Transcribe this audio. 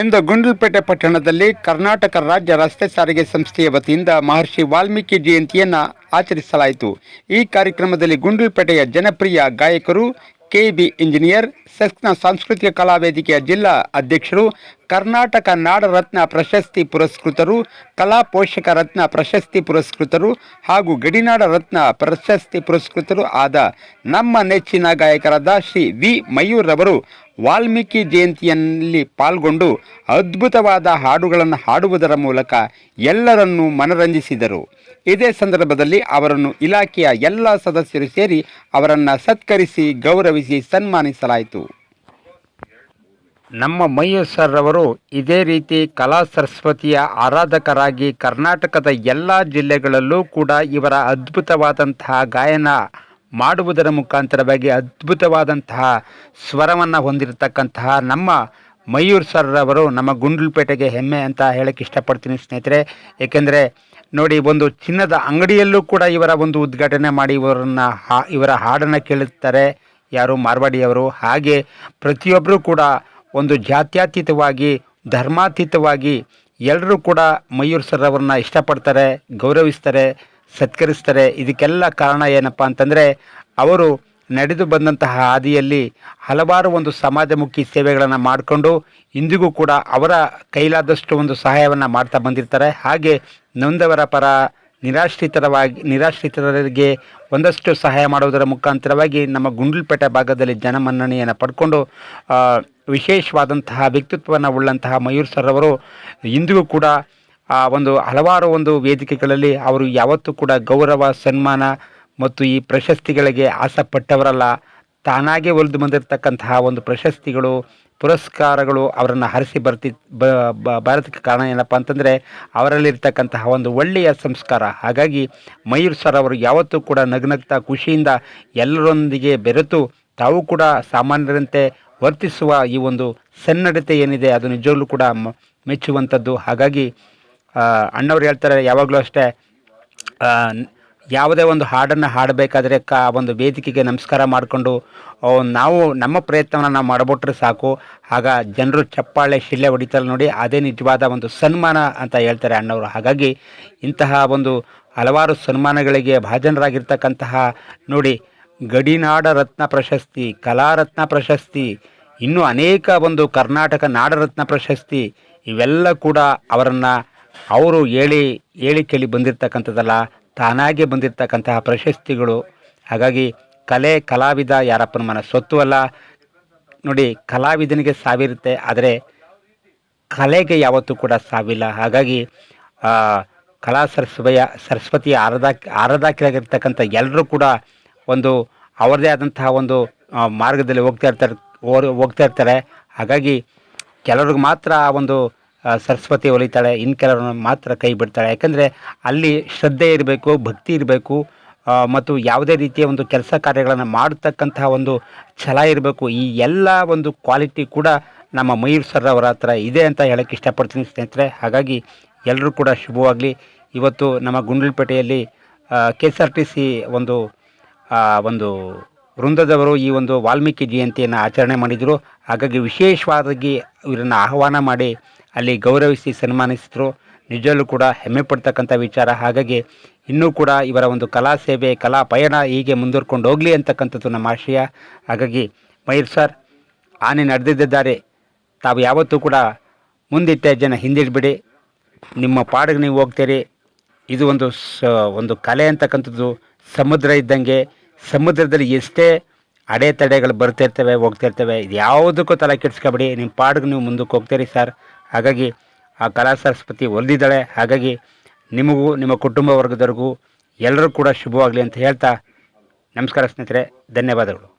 ಇಂದು ಗುಂಡ್ಲುಪೇಟೆ ಪಟ್ಟಣದಲ್ಲಿ ಕರ್ನಾಟಕ ರಾಜ್ಯ ರಸ್ತೆ ಸಾರಿಗೆ ಸಂಸ್ಥೆಯ ವತಿಯಿಂದ ಮಹರ್ಷಿ ವಾಲ್ಮೀಕಿ ಜಯಂತಿಯನ್ನು ಆಚರಿಸಲಾಯಿತು. ಈ ಕಾರ್ಯಕ್ರಮದಲ್ಲಿ ಗುಂಡ್ಲುಪೇಟೆಯ ಜನಪ್ರಿಯ ಗಾಯಕರು ಕೆಬಿ ಇಂಜಿನಿಯರ್ ಸೆಸ್ನ ಸಾಂಸ್ಕೃತಿಕ ಕಲಾ ವೇದಿಕೆಯ ಜಿಲ್ಲಾ ಅಧ್ಯಕ್ಷರು, ಕರ್ನಾಟಕ ನಾಡರತ್ನ ಪ್ರಶಸ್ತಿ ಪುರಸ್ಕೃತರು, ಕಲಾ ಪೋಷಕ ರತ್ನ ಪ್ರಶಸ್ತಿ ಪುರಸ್ಕೃತರು ಹಾಗೂ ಗಡಿನಾಡ ರತ್ನ ಪ್ರಶಸ್ತಿ ಪುರಸ್ಕೃತರು ಆದ ನಮ್ಮ ನೆಚ್ಚಿನ ಗಾಯಕರಾದ ಶ್ರೀ ವಿ ಮಯೂರ್ ರವರು ವಾಲ್ಮೀಕಿ ಜಯಂತಿಯಲ್ಲಿ ಪಾಲ್ಗೊಂಡು ಅದ್ಭುತವಾದ ಹಾಡುಗಳನ್ನು ಹಾಡುವುದರ ಮೂಲಕ ಎಲ್ಲರನ್ನೂ ಮನರಂಜಿಸಿದರು. ಇದೇ ಸಂದರ್ಭದಲ್ಲಿ ಅವರನ್ನು ಇಲಾಖೆಯ ಎಲ್ಲ ಸದಸ್ಯರು ಸೇರಿ ಅವರನ್ನು ಸತ್ಕರಿಸಿ ಗೌರವಿಸಿ ಸನ್ಮಾನಿಸಲಾಯಿತು. ನಮ್ಮ ಮಯೂರ್ ಸರ್ ಅವರು ಇದೇ ರೀತಿ ಕಲಾ ಸರಸ್ವತಿಯ ಆರಾಧಕರಾಗಿ ಕರ್ನಾಟಕದ ಎಲ್ಲ ಜಿಲ್ಲೆಗಳಲ್ಲೂ ಕೂಡ ಇವರ ಅದ್ಭುತವಾದಂತಹ ಗಾಯನ ಮಾಡುವುದರ ಮುಖಾಂತರವಾಗಿ ಅದ್ಭುತವಾದಂತಹ ಸ್ವರವನ್ನು ಹೊಂದಿರತಕ್ಕಂತಹ ನಮ್ಮ ಮಯೂರ್ ಸರ್ ಅವರು ನಮ್ಮ ಗುಂಡ್ಲುಪೇಟೆಗೆ ಹೆಮ್ಮೆ ಅಂತ ಹೇಳಕ್ಕೆ ಇಷ್ಟಪಡ್ತೀನಿ ಸ್ನೇಹಿತರೆ. ಏಕೆಂದರೆ ನೋಡಿ, ಒಂದು ಚಿನ್ನದ ಅಂಗಡಿಯಲ್ಲೂ ಕೂಡ ಇವರ ಒಂದು ಉದ್ಘಾಟನೆ ಮಾಡಿ ಇವರನ್ನು ಹಾ, ಇವರ ಹಾಡನ್ನು ಕೇಳುತ್ತಾರೆ ಯಾರು ಮಾರ್ವಾಡಿಯವರು. ಹಾಗೆ ಪ್ರತಿಯೊಬ್ಬರೂ ಕೂಡ ಒಂದು ಜಾತ್ಯತೀತವಾಗಿ, ಧರ್ಮಾತೀತವಾಗಿ ಎಲ್ಲರೂ ಕೂಡ ಮಯೂರ್ ಸರ್ ಇಷ್ಟಪಡ್ತಾರೆ, ಗೌರವಿಸ್ತಾರೆ. ಸತ್ಕರಿಸ್ತಾರೆ. ಇದಕ್ಕೆಲ್ಲ ಕಾರಣ ಏನಪ್ಪ ಅಂತಂದರೆ, ಅವರು ನಡೆದು ಬಂದಂತಹ ಹಾದಿಯಲ್ಲಿ ಹಲವಾರು ಒಂದು ಸಮಾಜಮುಖಿ ಸೇವೆಗಳನ್ನು ಮಾಡಿಕೊಂಡು, ಇಂದಿಗೂ ಕೂಡ ಅವರ ಕೈಲಾದಷ್ಟು ಒಂದು ಸಹಾಯವನ್ನು ಮಾಡ್ತಾ ಬಂದಿರ್ತಾರೆ. ಹಾಗೆ ನೊಂದವರ ಪರ ನಿರಾಶ್ರಿತರವಾಗಿ, ನಿರಾಶ್ರಿತರಿಗೆ ಒಂದಷ್ಟು ಸಹಾಯ ಮಾಡುವುದರ ಮುಖಾಂತರವಾಗಿ ನಮ್ಮ ಗುಂಡ್ಲುಪೇಟೆ ಭಾಗದಲ್ಲಿ ಜನಮನ್ನಣೆಯನ್ನು ಪಡ್ಕೊಂಡು ವಿಶೇಷವಾದಂತಹ ವ್ಯಕ್ತಿತ್ವವನ್ನು ಉಳ್ಳಂತಹ ಮಯೂರ್ ಸರ್ ಅವರು ಇಂದಿಗೂ ಕೂಡ ಆ ಒಂದು ಹಲವಾರು ಒಂದು ವೇದಿಕೆಗಳಲ್ಲಿ ಅವರು ಯಾವತ್ತೂ ಕೂಡ ಗೌರವ, ಸನ್ಮಾನ ಮತ್ತು ಈ ಪ್ರಶಸ್ತಿಗಳಿಗೆ ಆಸಪಟ್ಟವರಲ್ಲ. ತಾನಾಗೆ ಒಲಿದು ಬಂದಿರತಕ್ಕಂತಹ ಒಂದು ಪ್ರಶಸ್ತಿಗಳು, ಪುರಸ್ಕಾರಗಳು ಅವರನ್ನು ಹರಿಸಿ ಬರ್ತಿ ಬರೋದಕ್ಕೆ ಕಾರಣ ಏನಪ್ಪ ಅಂತಂದರೆ ಅವರಲ್ಲಿರ್ತಕ್ಕಂತಹ ಒಂದು ಒಳ್ಳೆಯ ಸಂಸ್ಕಾರ. ಹಾಗಾಗಿ ಮಯೂರ್ ಸರ್ ಅವರು ಯಾವತ್ತೂ ಕೂಡ ನಗ್ನಗ್ತಾ ಖುಷಿಯಿಂದ ಎಲ್ಲರೊಂದಿಗೆ ಬೆರೆತು ತಾವು ಕೂಡ ಸಾಮಾನ್ಯರಂತೆ ವರ್ತಿಸುವ ಈ ಒಂದು ಸನ್ನಡತೆ ಏನಿದೆ ಅದು ನಿಜವಾಗ್ಲೂ ಕೂಡ ಮೆಚ್ಚುವಂಥದ್ದು. ಹಾಗಾಗಿ ಅಣ್ಣವ್ರು ಹೇಳ್ತಾರೆ, ಯಾವಾಗಲೂ ಅಷ್ಟೇ ಯಾವುದೇ ಒಂದು ಹಾಡನ್ನು ಹಾಡಬೇಕಾದ್ರೆ ಕ, ಒಂದು ವೇದಿಕೆಗೆ ನಮಸ್ಕಾರ ಮಾಡಿಕೊಂಡು ನಾವು ನಮ್ಮ ಪ್ರಯತ್ನವನ್ನು ನಾವು ಮಾಡಿಬಿಟ್ರೆ ಸಾಕು. ಆಗ ಜನರು ಚಪ್ಪಾಳೆ ಶಿಲೆ ಹೊಡಿತಾರೆ ನೋಡಿ ಅದೇ ನಿಜವಾದ ಒಂದು ಸನ್ಮಾನ ಅಂತ ಹೇಳ್ತಾರೆ ಅಣ್ಣವರು. ಹಾಗಾಗಿ ಇಂತಹ ಒಂದು ಹಲವಾರು ಸನ್ಮಾನಗಳಿಗೆ ಭಾಜನರಾಗಿರ್ತಕ್ಕಂತಹ ನೋಡಿ, ಗಡಿನಾಡ ರತ್ನ ಪ್ರಶಸ್ತಿ ಕಲಾರತ್ನ ಪ್ರಶಸ್ತಿ, ಇನ್ನೂ ಅನೇಕ ಒಂದು ಕರ್ನಾಟಕ ನಾಡರತ್ನ ಪ್ರಶಸ್ತಿ, ಇವೆಲ್ಲ ಕೂಡ ಅವರನ್ನು ಅವರು ಹೇಳಿ ಹೇಳಿ ಕೇಳಿ ಬಂದಿರತಕ್ಕಂಥದ್ದಲ್ಲ, ತಾನಾಗೆ ಬಂದಿರತಕ್ಕಂತಹ ಪ್ರಶಸ್ತಿಗಳು. ಹಾಗಾಗಿ ಕಲೆ, ಕಲಾವಿದ ಯಾರಪ್ಪನ ಮನ? ಸೊತ್ತು ಅಲ್ಲ. ನೋಡಿ, ಕಲಾವಿದನಿಗೆ ಸಾವಿರುತ್ತೆ, ಆದರೆ ಕಲೆಗೆ ಯಾವತ್ತೂ ಕೂಡ ಸಾವಿಲ್ಲ. ಹಾಗಾಗಿ ಕಲಾ ಸರಸ್ವಯ ಸರಸ್ವತಿಯ ಆರಾಧ ಆರಾಧಕರಾಗಿರ್ತಕ್ಕಂಥ ಎಲ್ಲರೂ ಕೂಡ ಒಂದು ಅವರದೇ ಆದಂತಹ ಒಂದು ಮಾರ್ಗದಲ್ಲಿ ಹೋಗ್ತಾ ಇರ್ತಾರೆ ಹೋಗ್ತಾ ಇರ್ತಾರೆ. ಹಾಗಾಗಿ, ಕೆಲವ್ರಿಗೆ ಮಾತ್ರ ಒಂದು ಸರಸ್ವತಿ ಒಲಿತಾಳೆ ಇನ್ನು ಕೆಲವರನ್ನ ಮಾತ್ರ ಕೈ ಬಿಡ್ತಾಳೆ. ಯಾಕಂದರೆ ಅಲ್ಲಿ ಶ್ರದ್ಧೆ ಇರಬೇಕು, ಭಕ್ತಿ ಇರಬೇಕು ಮತ್ತು ಯಾವುದೇ ರೀತಿಯ ಒಂದು ಕೆಲಸ ಕಾರ್ಯಗಳನ್ನು ಮಾಡತಕ್ಕಂತಹ ಒಂದು ಛಲ ಇರಬೇಕು. ಈ ಎಲ್ಲ ಒಂದು ಕ್ವಾಲಿಟಿ ಕೂಡ ನಮ್ಮ ಮಯೂರ್ ಸರ್ ಅವರ ಹತ್ರ ಇದೆ ಅಂತ ಹೇಳಕ್ಕೆ ಇಷ್ಟಪಡ್ತೀನಿ ಸ್ನೇಹಿತರೆ. ಹಾಗಾಗಿ ಎಲ್ಲರೂ ಕೂಡ ಶುಭವಾಗಲಿ. ಇವತ್ತು ನಮ್ಮ ಗುಂಡ್ಲುಪೇಟೆಯಲ್ಲಿ K S R T C ಒಂದು ಒಂದು ವೃಂದದವರು ಈ ಒಂದು ವಾಲ್ಮೀಕಿ ಜಯಂತಿಯನ್ನು ಆಚರಣೆ ಮಾಡಿದರು. ಹಾಗಾಗಿ ವಿಶೇಷವಾಗಿ ಇವರನ್ನು ಆಹ್ವಾನ ಮಾಡಿ ಅಲ್ಲಿ ಗೌರವಿಸಿ ಸನ್ಮಾನಿಸಿದ್ರು. ನಿಜಲ್ಲೂ ಕೂಡ ಹೆಮ್ಮೆ ಪಡ್ತಕ್ಕಂಥ ವಿಚಾರ. ಹಾಗಾಗಿ ಇನ್ನೂ ಕೂಡ ಇವರ ಒಂದು ಕಲಾ ಸೇವೆ, ಕಲಾ ಪಯಣ ಹೀಗೆ ಮುಂದುವರ್ಕೊಂಡು ಹೋಗಲಿ ಅಂತಕ್ಕಂಥದ್ದು ನಮ್ಮ ಆಶಯ. ಹಾಗಾಗಿ ಮಯೂರ್ ಸರ್, ಆನೆ ನಡೆದಿದ್ದಾರೆ. ತಾವು ಯಾವತ್ತೂ ಕೂಡ ಮುಂದಿಟ್ಟ ಜನ ಹಿಂದಿಡ್ಬಿಡಿ ನಿಮ್ಮ ಪಾಡಿಗೆ ನೀವು ಹೋಗ್ತೀರಿ. ಇದು ಒಂದು ಸ, ಒಂದು ಕಲೆ ಅಂತಕ್ಕಂಥದ್ದು. ಸಮುದ್ರ ಇದ್ದಂಗೆ ಸಮುದ್ರದಲ್ಲಿ ಎಷ್ಟೇ ಅಡೆತಡೆಗಳು ಬರ್ತಿರ್ತವೆ, ಹೋಗ್ತಿರ್ತವೆ ಇದು ಯಾವುದಕ್ಕೂ ತಲೆ ಕೆಡಿಸ್ಕೊಬೇಡಿ. ನಿಮ್ಮ ಪಾಡಿಗೆ ನೀವು ಮುಂದಕ್ಕೆ ಹೋಗ್ತೀರಿ ಸರ್. ಹಾಗಾಗಿ ಆ ಕಲಾ ಸರಸ್ವತಿ ಒಲಿದಿದ್ದಾಳೆ ಹಾಗಾಗಿ ನಿಮಗೂ, ನಿಮ್ಮ ಕುಟುಂಬ ವರ್ಗದವ್ರಿಗೂ ಎಲ್ಲರೂ ಕೂಡ ಶುಭವಾಗಲಿ ಅಂತ ಹೇಳ್ತಾ ನಮಸ್ಕಾರ ಸ್ನೇಹಿತರೆ, ಧನ್ಯವಾದಗಳು.